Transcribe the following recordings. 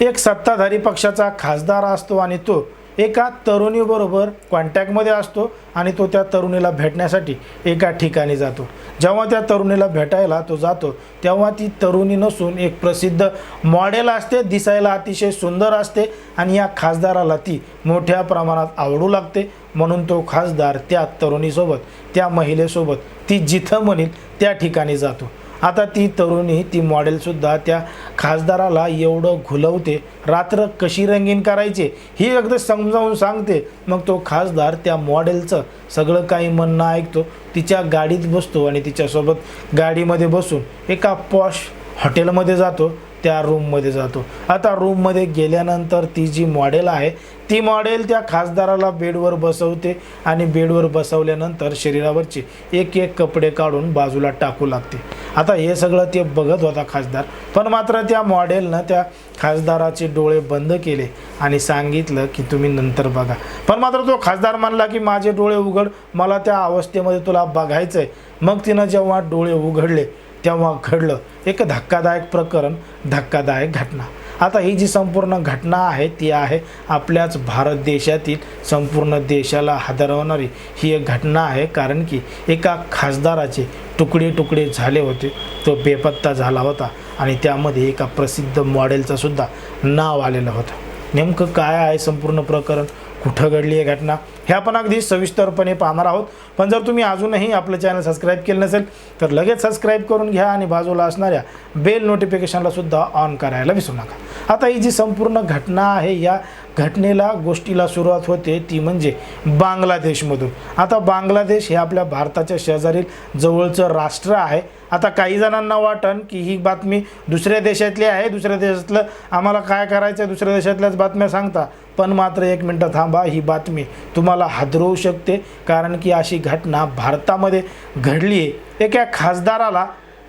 एक सत्ताधारी पक्षाचा खासदार असतो आणि तो एका तरुणीबरोबर कॉन्टॅक्टमध्ये असतो आणि तो त्या तरुणीला भेटण्यासाठी एका ठिकाणी जातो. जेव्हा त्या तरुणीला भेटायला तो जातो तेव्हा ती तरुणी नसून एक प्रसिद्ध मॉडेल असते दिसायला अतिशय सुंदर असते आणि या खासदाराला ती मोठ्या प्रमाणात आवडू लागते. म्हणून तो खासदार त्या तरुणीसोबत त्या महिलेसोबत ती जिथं म्हणेल त्या ठिकाणी जातो. आता ती तरुणी ती मॉडेलसुद्धा त्या खासदाराला एवढं घुलवते. रात्र कशी रंगीन करायची ही अगदी समजावून सांगते. मग तो खासदार त्या मॉडेलचं सगळं काही म्हणणं ऐकतो. तिच्या गाडीत बसतो आणि तिच्यासोबत गाडीमध्ये बसून एका पॉश हॉटेलमध्ये जातो. त्या रूममध्ये जातो. आता रूममध्ये गेल्यानंतर ती जी मॉडेल आहे ती मॉडेल त्या खासदाराला बेडवर बसवते आणि बेडवर बसवल्यानंतर शरीरावरचे एक एक कपडे काढून बाजूला टाकू लागते. आता हे सगळं ते बघत होता खासदार पण मात्र त्या मॉडेलनं त्या खासदाराचे डोळे बंद केले आणि सांगितलं की तुम्ही नंतर बघा. पण मात्र तो खासदार म्हणला की माझे डोळे उघड मला त्या अवस्थेमध्ये तुला बघायचं आहे मग तिनं जेव्हा डोळे उघडले तेव्हा घडलं एक धक्कादायक प्रकरण धक्कादायक घटना. आता ही जी संपूर्ण घटना आहे ती आहे आपल्याच भारत देशातील संपूर्ण देशाला हादरवणारी ही एक घटना आहे. कारण की एका खासदाराचे तुकडे तुकडे झाले होते. तो बेपत्ता झाला होता आणि त्यामध्ये एका प्रसिद्ध मॉडेलचं सुद्धा नाव आलेलं होतं. नेमकं काय आहे संपूर्ण प्रकरण? कुठं घडली आहे घटना? हे आपण अगदी सविस्तरपणे पाहणार आहोत. पण जर तुम्ही अजूनही आपलं चॅनल सबस्क्राईब केलं नसेल तर लगेच सबस्क्राईब करून घ्या आणि बाजूला असणाऱ्या बेल नोटिफिकेशनला सुद्धा ऑन करायला विसरू नका. आता ही जी संपूर्ण घटना आहे या घटनेला गोष्टीला सुरुवात होते ती म्हणजे बांगलादेशमधून. आता बांगलादेश हे आपल्या भारताच्या शेजारील जवळचं राष्ट्र आहे. आता काही जणांना वाटन की ही बातमी दुसऱ्या देशातली आहे दुसऱ्या देशातलं आम्हाला काय करायचं आहे दुसऱ्या देशातल्याच बातम्या सांगता. पण मात्र एक मिनटं थांबा ही बातमी तुम्हाला हादरवू शकते. कारण की अशी घटना भारतामध्ये घडली आहे. एका खासदाराला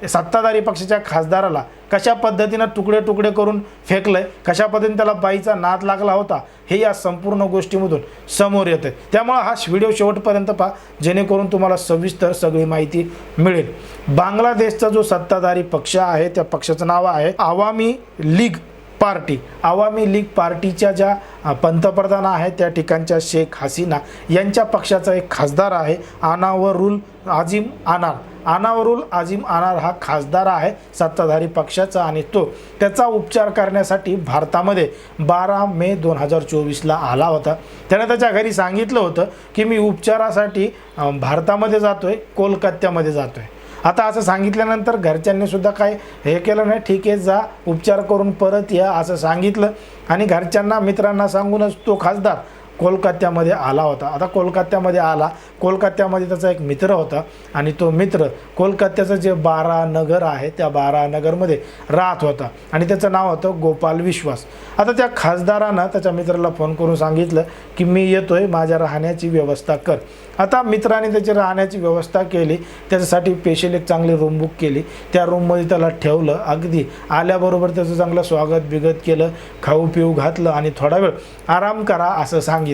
सत्ताधारी पक्षाच्या खासदाराला कशा पद्धतीनं तुकडे तुकडे करून फेकलंय कशा पद्धतीने त्याला बाईचा नाद लागला होता हे या संपूर्ण गोष्टीमधून समोर येतं त्यामुळं हा व्हिडिओ शेवटपर्यंत पहा जेणेकरून तुम्हाला सविस्तर सगळी माहिती मिळेल. बांगलादेशचा जो सत्ताधारी पक्ष आहे त्या पक्षाचं नाव आहे Awami league. Party Awami league पार्टीच्या ज्या पंतप्रधान आहेत त्या ठिकाणच्या शेख हसीना यांच्या पक्षाचा एक खासदार आहे आनावरुल आजिम आनार. आनावरुल आजिम आनार हा खासदार आहे सत्ताधारी पक्षाचा आणि तो त्याचा उपचार करण्यासाठी भारतामध्ये बारा मे दोन हजार चोवीसला आला होता. त्याने त्याच्या घरी सांगितलं होतं की मी उपचारासाठी भारतामध्ये जातो आहे कोलकात्यामध्ये आहे आता असं सांगितल्यानंतर घरच्यांनी सुद्धा काय हे केलं नाही. ठीक आहे जा उपचार करून परत या असं सांगितलं. आणि घरच्यांना मित्रांना सांगूनच तो खासदार कोलकात्यामध्ये आला होता. आता कोलकात्यामध्ये आला. कोलकात्यामध्ये त्याचा एक मित्र होता आणि तो मित्र कोलकात्याचं जे बारा नगर आहे त्या बारा नगरमध्ये राहत होता. आणि त्याचं नाव होतं गोपाल विश्वास. आता त्या खासदारानं त्याच्या मित्राला फोन करून सांगितलं की मी येतोय माझ्या राहण्याची व्यवस्था कर. आता मित्राने त्याची राहण्याची व्यवस्था केली. त्याच्यासाठी स्पेशल एक चांगली रूम बुक केली. त्या रूममध्ये त्याला ठेवलं. अगदी आल्याबरोबर त्याचं चांगलं स्वागत बिगत केलं. खाऊ पिऊ घातलं आणि थोडा वेळ आराम करा असं सांगितलं.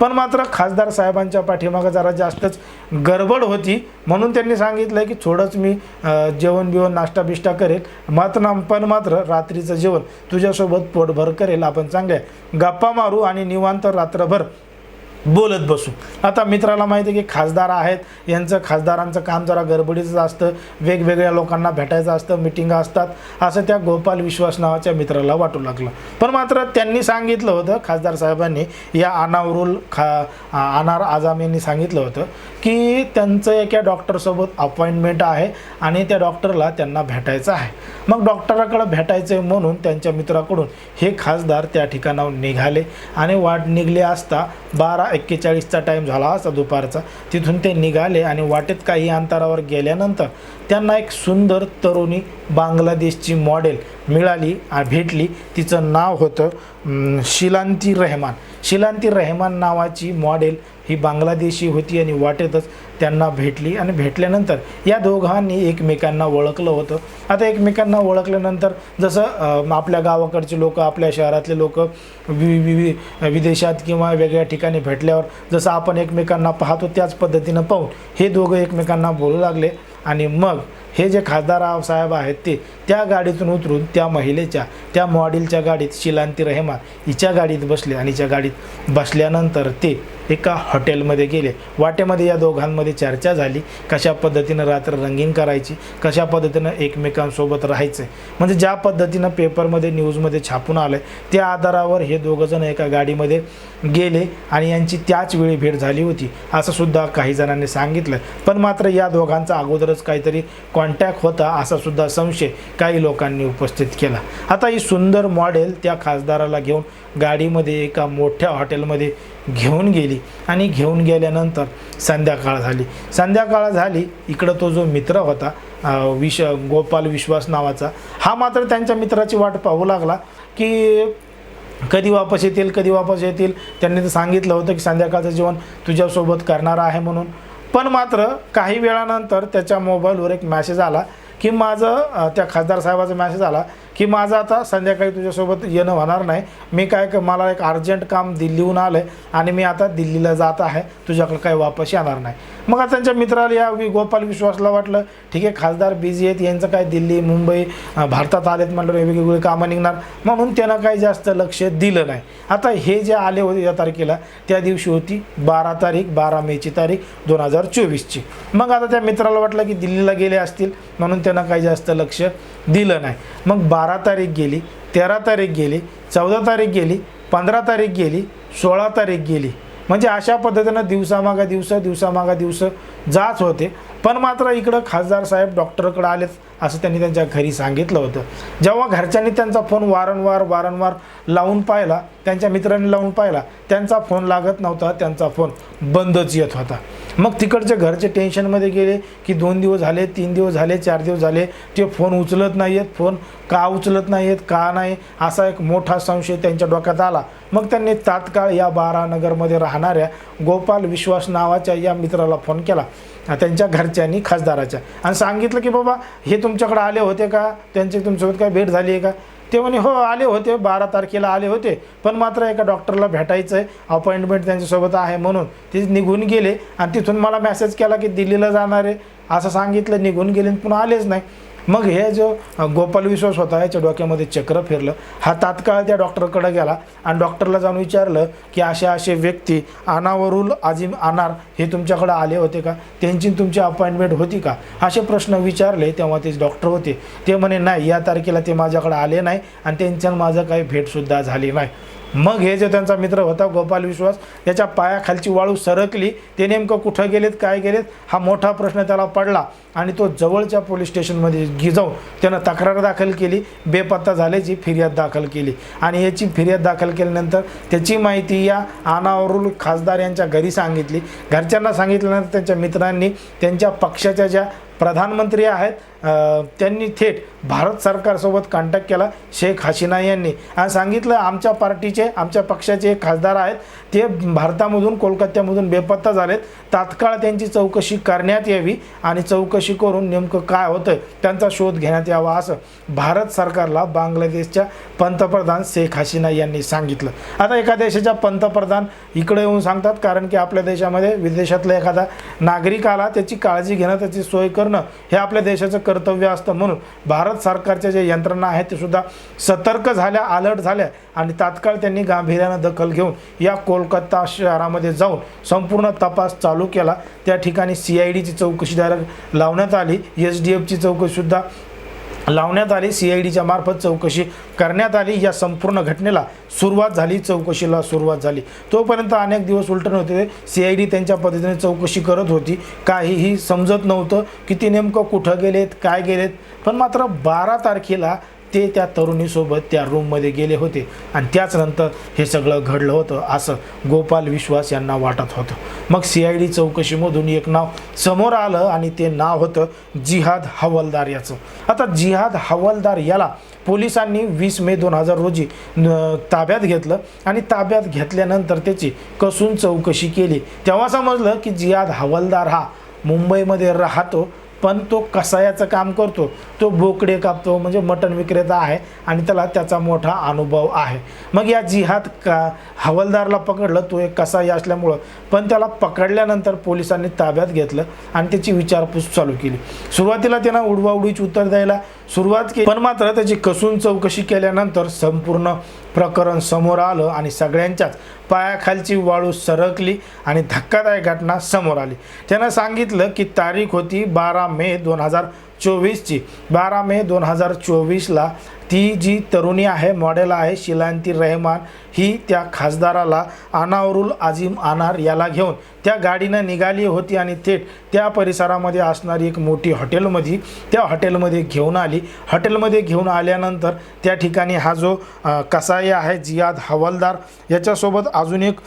पण मात्र खासदार साहेबांच्या पाठीमागं जरा जास्तच गडबड होती. म्हणून त्यांनी सांगितलं की थोडंच मी जेवण बिवण नाश्ता बिष्टा करेल. मात्र पण मात्र रात्रीचं जेवण तुझ्यासोबत पोटभर करेल. आपण चांगल्या गप्पा मारू आणि निवांत रात्रभर बोलत बसू. आता मित्राला माहिती आहे की खासदार आहेत. यांचं खासदारांचं काम जरा गडबडीचं असतं. वेगवेगळ्या लोकांना भेटायचं असतं मिटिंगा असतात. असं त्या गोपाल विश्वास नावाच्या मित्राला वाटू लागलं. पण मात्र त्यांनी सांगितलं होतं खासदार साहेबांनी या अनावरुल खा अनार आझाम यांनी सांगितलं होतं की त्यांचं एका डॉक्टरसोबत अपॉइंटमेंट आहे आणि त्या डॉक्टरला त्यांना भेटायचं आहे. मग डॉक्टराकडं भेटायचं आहे म्हणून त्यांच्या मित्राकडून हे खासदार त्या ठिकाणावर निघाले आणि वाट निघले असता बारा एक्केचाळीसचा टाईम झाला असा दुपारचा. तिथून ते निघाले आणि वाटेत काही अंतरावर गेल्यानंतर त्यांना एक सुंदर तरुणी बांगलादेशची मॉडेल मिळाली भेटली. तिचं नाव होतं शिलांती रेहमान. शिलांती रेहमान नावाची मॉडेल ही बांगलादेशी होती आणि वाटेतच त्यांना भेटली आणि भेटल्यानंतर या दोघांनी एकमेकांना ओळखलं होतं. आता एकमेकांना ओळखल्यानंतर जसं आपल्या गावाकडचे लोक आपल्या शहरातले लोक वि वि वि- विदेशात किंवा वेगळ्या ठिकाणी भेटल्यावर जसं आपण एकमेकांना पाहतो त्याच पद्धतीनं पाहून हे दोघं एकमेकांना बोलू लागले. आणि मग हे जे खासदार साहेब आहेत ते त्या गाडीतून उतरून त्या महिलेच्या त्या मॉडेलच्या गाडीत शिलांती रहेमान हिच्या गाडीत बसले आणि हिच्या गाडीत बसल्यानंतर ते एका हॉटेलमध्ये गेले. वाटेमध्ये या दोघांमध्ये चर्चा झाली. कशा पद्धतीनं रात्र रंगीन करायची कशा पद्धतीनं एकमेकांसोबत राहायचं. म्हणजे ज्या पद्धतीनं पेपरमध्ये न्यूजमध्ये छापून आलं त्या आधारावर हे दोघंजण एका गाडीमध्ये गेले आणि यांची त्याच वेळी भेट झाली होती असं सुद्धा काही जणांनी सांगितलं. पण मात्र या दोघांचा अगोदरच काहीतरी कॉन्टॅक्ट होता असा सुद्धा संशय काही लोकांनी उपस्थित केला. आता ही सुंदर मॉडेल त्या खासदाराला घेऊन गाडीमध्ये एका मोठ्या हॉटेलमध्ये घेऊन गेली आणि घेऊन गेल्यानंतर संध्याकाळ झाली. संध्याकाळ झाली इकडं तो जो मित्र होता विश गोपाल विश्वास नावाचा हा मात्र त्यांच्या मित्राची वाट पाहू लागला की कधी वापस येतील कधी वापस येतील. त्यांनी तर सांगितलं होतं की संध्याकाळचं जेवण तुझ्यासोबत करणार आहे म्हणून. पण मात्र काही वेळानंतर त्याच्या मोबाईलवर एक मॅसेज आला की माझं त्या खासदार साहेबाचा मॅसेज आला की माझं आता संध्याकाळी तुझ्यासोबत येणं होणार नाही. मी काय का मला एक अर्जंट काम दिल्लीहून आलं आहे आणि मी आता दिल्लीला जात आहे. तुझ्याकडे काही वापस येणार नाही. मग आता त्यांच्या मित्राला या वि- गोपाल विश्वासला वाटलं ठीक आहे खासदार बिझी आहेत यांचं काय दिल्ली मुंबई भारतात आलेत म्हटलं वेगवेगळी कामं निघणार. म्हणून त्यांना काही जास्त लक्ष दिलं नाही. आता हे जे आले होते या तारखेला त्या दिवशी होती बारा तारीख बारा मेची तारीख दोन हजार चोवीसची. मग आता त्या मित्राला वाटलं की दिल्लीला गेले असतील म्हणून त्यांना काही जास्त लक्ष दिलं नाही. मग बारा तारीख गेली तेरा तारीख गेली चौदा तारीख गेली पंधरा तारीख गेली सोळा तारीख गेली. म्हणजे अशा पद्धतीनं दिवसामागा दिवस दिवसामागा दिवस जात होते. पण मात्र इकडं खासदार साहेब डॉक्टरकडे आलेत असं त्यांनी त्यांच्या घरी सांगितलं होतं. जेव्हा घरच्यांनी त्यांचा फोन वारंवार वारंवार लावून पाहिला त्यांच्या मित्रांनी लावून पाहिला त्यांचा फोन लागत नव्हता त्यांचा फोन बंदच येत होता. मग तिकडचे घरचे टेन्शनमध्ये गेले की दोन दिवस झाले तीन दिवस झाले चार दिवस झाले ते फोन उचलत नाही आहेत फोन का उचलत नाही आहेत का नाही असा एक मोठा संशय त्यांच्या डोक्यात आला. मग त्यांनी तात्काळ या बारानगरमध्ये राहणाऱ्या गोपाल विश्वास नावाच्या या मित्राला फोन केला. त्यांच्या घरच्यांनी खासदाराच्या. आणि सांगितलं की बाबा हे तुमच्याकडे आले होते का? त्यांची तुमच्यासोबत काय भेट झाली आहे का? ते म्हणे हो आले होते बारा तारखेला आले होते पण मात्र एका डॉक्टरला भेटायचं आहे अपॉइंटमेंट त्यांच्यासोबत आहे म्हणून. ते निघून गेले आणि तिथून मला मेसेज केला की दिल्लीला जाणार आहे. असं सांगितलं निघून गेले आणि पुन्हा आलेच नाही. मग हे जो गोपाल विश्वास होता याच्या डोक्यामध्ये चक्र फिरलं. हा तात्काळ त्या डॉक्टरकडे गेला आणि डॉक्टरला जाऊन विचारलं की असे असे व्यक्ती अनावरुल आजिम अनार हे तुमच्याकडे आले होते का? त्यांची तुमची अपॉइंटमेंट होती का? असे प्रश्न विचारले तेव्हा ते डॉक्टर होते. ते म्हणे नाही या तारखेला ते माझ्याकडे आले नाही आणि त्यांच्या माझं काही भेटसुद्धा झाली नाही. मग हे जे त्यांचा मित्र होता गोपाल विश्वास त्याच्या पायाखालची वाळू सरकली. ते नेमकं कुठं गेलेत काय गेलेत हा मोठा प्रश्न त्याला पडला आणि तो जवळच्या पोलीस स्टेशनमध्ये घे जाऊन त्यानं तक्रार दाखल केली. बेपत्ता झाल्याची फिर्याद दाखल केली. आणि याची फिर्याद दाखल केल्यानंतर त्याची माहिती या अनावरुल खासदार यांच्या घरी सांगितली. घरच्यांना सांगितल्यानंतर त्यांच्या मित्रांनी त्यांच्या पक्षाच्या ज्या प्रधानमंत्री आहेत त्यांनी थेट भारत सरकारसोबत कॉन्टॅक्ट केला शेख हसीना यांनी. आणि सांगितलं आमच्या पार्टीचे आमच्या पक्षाचे खासदार आहेत ते भारतामधून कोलकात्यामधून बेपत्ता झालेत. तात्काळ त्यांची चौकशी करण्यात यावी आणि चौकशी करून नेमकं काय होतं त्यांचा शोध घेण्यात यावा असं भारत सरकारला बांगलादेशच्या पंतप्रधान शेख हसीना यांनी सांगितलं. आता एका देशाच्या पंतप्रधान इकडे येऊन सांगतात कारण की आपल्या देशामध्ये विदेशातला एखादा नागरिक आला त्याची काळजी घेणं त्याची सोय करणं हे आपल्या देशाचं कर्तव्य असतं. म्हणून भारत सरकारच्या ज्या यंत्रणा आहेत ते सुद्धा सतर्क झाल्या अलर्ट झाल्या आणि तात्काळ त्यांनी गांभीर्यानं दखल घेऊन या कोलकाता शहरामध्ये जाऊन संपूर्ण तपास चालू केला. त्या ठिकाणी सी आय डीची चौकशीदार लावण्यात आली एस डी एफची चौकशीसुद्धा लावण्यात आली. सी आय डीच्या मार्फत चौकशी करण्यात आली. या संपूर्ण घटनेला सुरुवात झाली. चौकशीला सुरुवात झाली. तोपर्यंत अनेक दिवस उलटण होते. सी आय डी त्यांच्या पद्धतीने चौकशी करत होती. काहीही समजत नव्हतं की ते नेमकं कुठं गेलेत काय गेलेत. पण मात्र बारा तारखेला ते त्या तरुणीसोबत त्या रूममध्ये गेले होते. आणि त्याच नंतर हे सगळं घडलं होतं असं गोपाल विश्वास यांना वाटत होतं. मग सी आय डी चौकशीमधून एक नाव समोर आलं आणि ते नाव होतं जिहाद हवालदार याचं. आता जिहाद हवालदार याला पोलिसांनी वीस मे दोन हजार रोजी न- ताब्यात घेतलं आणि ताब्यात घेतल्यानंतर त्याची कसून चौकशी केली. तेव्हा समजलं की जिहाद हवालदार हा मुंबईमध्ये राहतो पण तो कसायाचं काम करतो तो बोकडे कापतो म्हणजे मटण विक्रेता आहे आणि त्याला त्याचा मोठा अनुभव आहे. मग या जिहाद का हवालदारला पकडलं तो एक कसाई असल्यामुळं पण त्याला पकडल्यानंतर पोलिसांनी ताब्यात घेतलं आणि त्याची विचारपूस चालू केली. सुरुवातीला त्यांना उडवाउडीची उत्तर द्यायला सुरुवात केली पण मात्र त्याची कसून चौकशी केल्यानंतर संपूर्ण प्रकरण समोर आलं आणि सगळ्यांच्याच पायाखालची वाळू सरकली आणि धक्कादायक घटना समोर आली. त्यानं सांगितलं की तारीख होती बारा मे दोन हजार चोवीसची. बारा मे दोन हजार चोवीसला ती जी तरुणी आहे मॉडेल आहे शिलांती रहमान ही त्या खासदाराला अनावरुल आझिम आनार याला घेऊन त्या गाडीनं निघाली होती आणि थेट त्या परिसरामध्ये असणारी एक मोठी हॉटेलमध्ये त्या हॉटेलमध्ये घेऊन आली. हॉटेलमध्ये घेऊन आल्यानंतर त्या ठिकाणी हा जो कसाई आहे जियाद हवालदार याच्यासोबत अजून एक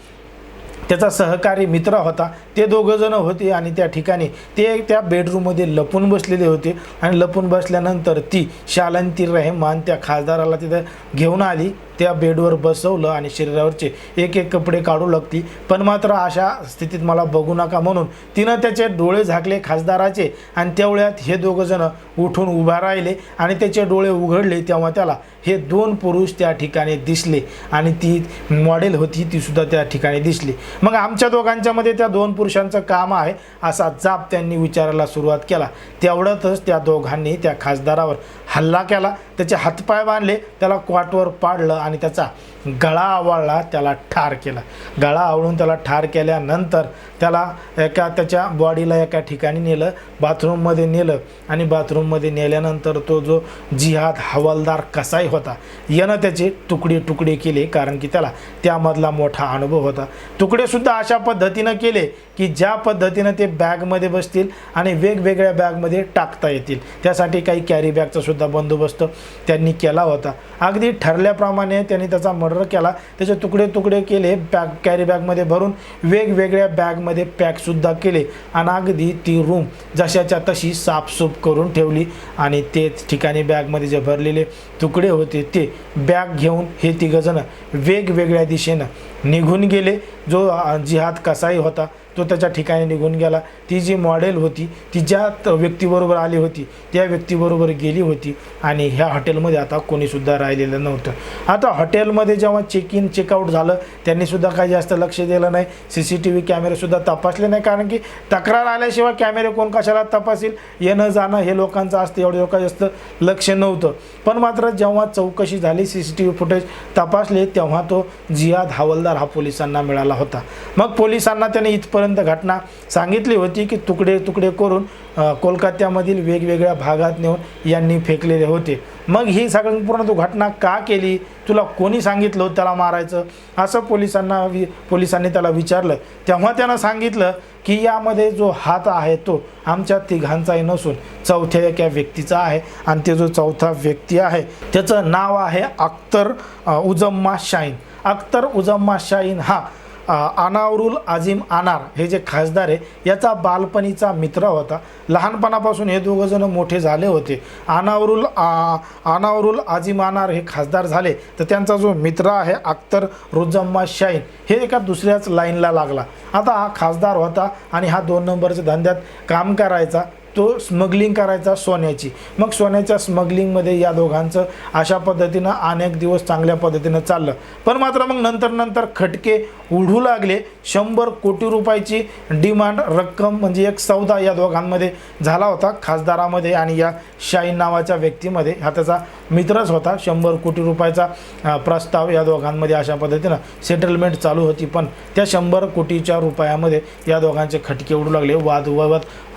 त्याचा सहकारी मित्र होता. ते दोघंजणं होते आणि त्या ठिकाणी ते त्या बेडरूममध्ये लपून बसलेले होते. आणि लपून बसल्यानंतर ती शालंती रहमान त्या खासदाराला तिथं घेऊन आली. त्या बेडवर बसवलं आणि शरीरावरचे एक एक कपडे काढू लागती. पण मात्र अशा स्थितीत मला बघू नका म्हणून तिनं त्याचे डोळे झाकले खासदाराचे आणि तेवढ्यात हे दोघंजणं उठून उभा राहिले आणि त्याचे डोळे उघडले तेव्हा त्याला हे दोन पुरुष त्या ठिकाणी दिसले आणि ती मॉडेल होती ती सुद्धा त्या ठिकाणी दिसली. मग आमच्या दोघांच्यामध्ये त्या दोन पुरुषांचं काम आहे असा जाप त्यांनी विचारायला सुरुवात केला. तेवढ्यातच त्या दोघांनी त्या खासदारावर हल्ला केला. त्याचे हातपाय बांधले त्याला क्वाटवर पाडलं आणि त्याचा गळा आवळला त्याला ठार केला. गळा आवळून त्याला ठार केल्यानंतर त्याला एका त्याच्या बॉडीला एका ठिकाणी नेलं बाथरूममध्ये नेलं आणि बाथरूममध्ये नेल्यानंतर तो जो जिहाद हवालदार कसाही होता यानं त्याचे तुकडे तुकडे केले कारण की त्याला त्यामधला मोठा अनुभव होता. तुकडेसुद्धा अशा पद्धतीनं केले की ज्या पद्धतीनं ते बॅगमध्ये बसतील आणि वेगवेगळ्या बॅगमध्ये टाकता येतील. त्यासाठी काही कॅरी बॅगचा सुद्धा बंदोबस्त त्यांनी केला होता. अगदी ठरल्याप्रमाणे त्यांनी त्याचा मर्डर केला. त्याचे तुकडे तुकडे केले बॅग कॅरी बॅगमध्ये भरून वेगवेगळ्या बॅगमध्ये पॅकसुद्धा केले. आणि अगदी ती रूम जशाच्या तशी साफसूफ करून ठेवली आणि तेच ठिकाणी बॅगमध्ये जे भरलेले तुकडे होते ते बॅग घेऊन हे तिघंजणं वेगवेगळ्या दिशेनं निघून गेले. जो जिहाद कसाई होता तो त्याच्या ठिकाणी निघून गेला. ती जी मॉडेल होती ती ज्या त- व्यक्तीबरोबर आली होती त्या व्यक्तीबरोबर गेली होती आणि ह्या हॉटेलमध्ये आता कोणीसुद्धा राहिलेलं नव्हतं. आता हॉटेलमध्ये जेव्हा चेक इन चेकआउट झालं त्यांनीसुद्धा काही जास्त लक्ष दिलं नाही. सी सी टी व्ही कॅमेरेसुद्धा तपासले नाही. कारण की तक्रार आल्याशिवाय कॅमेरे कोण कशाला तपासील? येणं जाणं हे लोकांचं असतं. एवढं लोक जास्त लक्ष नव्हतं. पण मात्र जेव्हा चौकशी झाली C C T V footage तपासले तेव्हा तो जियाद हवालदार हा पोलिसांना मिळाला. होता. मग पोलिसांना त्याने इथपर्यंत घटना सांगितली होती की तुकडे तुकडे करून कोलकात्यामधील वेगवेगळ्या भागात नेऊन यांनी फेकलेले होते. मग ही संपूर्ण तू घटना का केली? तुला कोणी सांगितलं होतं त्याला मारायचं? असं पोलिसांना वि पोलिसांनी त्याला विचारलं. तेव्हा त्यानं सांगितलं की यामध्ये जो हात आहे तो आमच्या तिघांचाही नसून चौथ्या एका व्यक्तीचा आहे आणि ते जो चौथा व्यक्ती आहे त्याचं नाव आहे अख्तर उजम्मा शाहीन. अख्तर उजम्मा शाहीन हा अनावरुल आझिम आनार हे जे खासदार आहे याचा बालपणीचा मित्र होता. लहानपणापासून हे दोघंजणं मोठे झाले होते. अनावरुल आ- अनावरुल आझिम आनार हे खासदार झाले तर त्यांचा जो मित्र आहे अख्तर रुजम्मा शाहीन हे एका दुसऱ्याच लाईनला लागला. आता हा खासदार होता आणि हा दोन नंबरच्या धंद्यात काम करायचा. तो स्मगलिंग करायचा सोन्याची. मग सोन्याच्या स्मगलिंगमध्ये या दोघांचं अशा पद्धतीनं अनेक दिवस चांगल्या पद्धतीनं चाललं. पण मात्र मग नंतर नंतर खटके उडू लागले. शंभर कोटी रुपयाची डिमांड रक्कम म्हणजे एक सौदा या दोघांमध्ये झाला होता. खासदारामध्ये आणि या शाहीन नावाच्या व्यक्तीमध्ये हा त्याचा मित्रच होता. शंभर कोटी रुपयाचा प्रस्ताव या दोघांमध्ये अशा पद्धतीनं सेटलमेंट चालू होती. पण त्या शंभर कोटीच्या रुपयामध्ये या दोघांचे खटके उडू लागले. वाद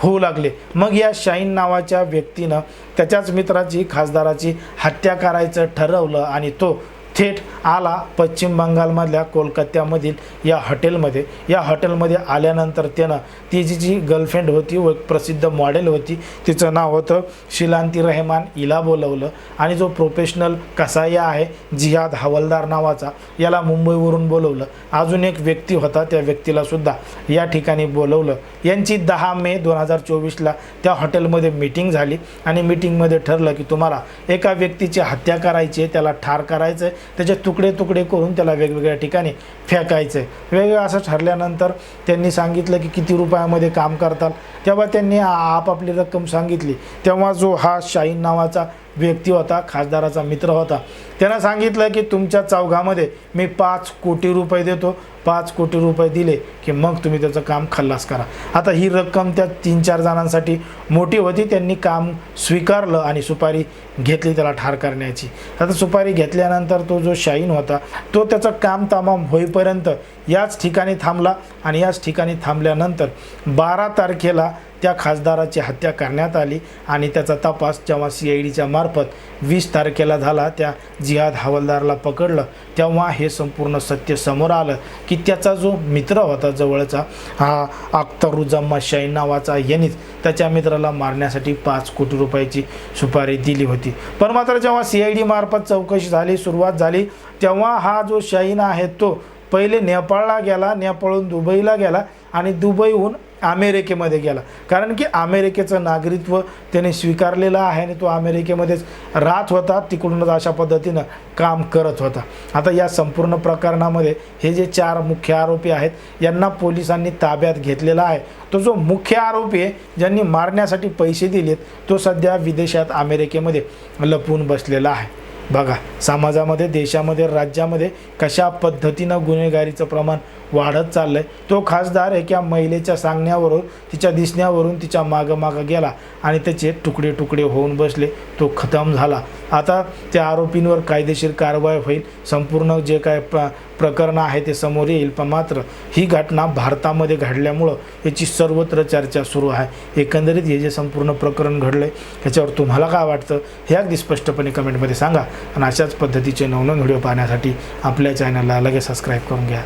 होऊ लागले. मग या शाहीन नावाच्या व्यक्तीनं त्याच्याच मित्राची खासदाराची हत्या करायचं ठरवलं आणि तो थेट आला पश्चिम बंगालमधल्या कोलकात्यामधील या हॉटेलमध्ये. या हॉटेलमध्ये आल्यानंतर त्यानं ती जी जी गर्लफ्रेंड होती व एक प्रसिद्ध मॉडेल होती तिचं नाव होतं शिलांती रहमान. हिला बोलवलं आणि जो प्रोफेशनल कसाया आहे जिहाद हवलदार नावाचा याला मुंबईवरून बोलवलं. अजून एक व्यक्ती होता त्या व्यक्तीलासुद्धा या ठिकाणी बोलवलं. यांची दहा मे दोन हजार चोवीसला त्या हॉटेलमध्ये मीटिंग झाली आणि मीटिंगमध्ये ठरलं की तुम्हाला एका व्यक्तीची हत्या करायची आहे त्याला ठार करायचं आहे त्याचे तुकडे तुकडे करून त्याला वेगवेगळ्या ठिकाणी फेकायचं. आहे वेगवेगळं असं ठरल्यानंतर त्यांनी सांगितलं की किती रुपयामध्ये काम करतात तेव्हा त्यांनी आपापली रक्कम सांगितली. तेव्हा जो हा शाहीन नावाचा व्यक्ती होता खासदाराचा मित्र होता. त्यांना सांगितलं की तुमच्या चौघामध्ये मी पाच कोटी रुपये देतो. पाच कोटी रुपये दिले की मग तुम्ही त्याचं काम खल्लास करा. आता ही रक्कम त्या तीन चार जणांसाठी मोठी होती. त्यांनी काम स्वीकारलं आणि सुपारी घेतली त्याला ठार करण्याची. आता सुपारी घेतल्यानंतर तो जो शाईन होता तो त्याचं काम तमाम होईपर्यंत याच ठिकाणी थांबला आणि याच ठिकाणी थांबल्यानंतर बारा तारखेला त्या खासदाराची हत्या करण्यात आली आणि त्याचा तपास जेव्हा सी आय डीच्या मार्फत वीस तारखेला झाला त्या जिहाद हवालदारला पकडलं तेव्हा हे संपूर्ण सत्य समोर आलं की त्याचा जो मित्र होता जवळचा हा अख्तरुजम्मा शाईन नावाचा यांनीच त्याच्या मित्राला मारण्यासाठी पाच कोटी रुपयाची सुपारी दिली होती. पण मात्र जेव्हा सी आय डी मार्फत चौकशी झाली सुरुवात झाली तेव्हा हा जो शाहीन आहे तो पहिले नेपाळला गेला नेपाळहून दुबईला गेला आणि दुबईहून अमेरिकेमध्ये गेला. कारण की अमेरिकेचं नागरिकत्व त्याने स्वीकारलेलं आहे आणि तो अमेरिकेमध्येच राहत होता तिकडूनच अशा पद्धतीनं काम करत होता. आता या संपूर्ण प्रकरणामध्ये हे जे चार मुख्य आरोपी आहेत यांना पोलिसांनी ताब्यात घेतलेला आहे. तो जो मुख्य आरोपी आहे ज्यांनी मारण्यासाठी पैसे दिलेत तो सध्या विदेशात अमेरिकेमध्ये लपून बसलेला आहे. बघा समाजामध्ये देशामध्ये राज्यामध्ये कशा पद्धतीनं गुन्हेगारीचं प्रमाण वाढत चाललं आहे तो खासदार एका महिलेच्या सांगण्यावरून तिच्या दिसण्यावरून तिच्या मागं मागं गेला आणि त्याचे तुकडे तुकडे होऊन बसले तो खतम झाला. आता त्या आरोपींवर कायदेशीर कारवाई होईल संपूर्ण जे काय प्रकरणं आहे ते समोर येईल पण मात्र ही घटना भारतामध्ये घडल्यामुळं याची सर्वत्र चर्चा सुरू आहे. एकंदरीत हे जे संपूर्ण प्रकरण घडलं आहे ह्याच्यावर तुम्हाला काय वाटतं हे अगदी स्पष्टपणे कमेंटमध्ये सांगा. आणि अशाच पद्धतीचे नवनवीन व्हिडिओ पाहण्यासाठी आपल्या चॅनलला लगेच सबस्क्राईब करून घ्या.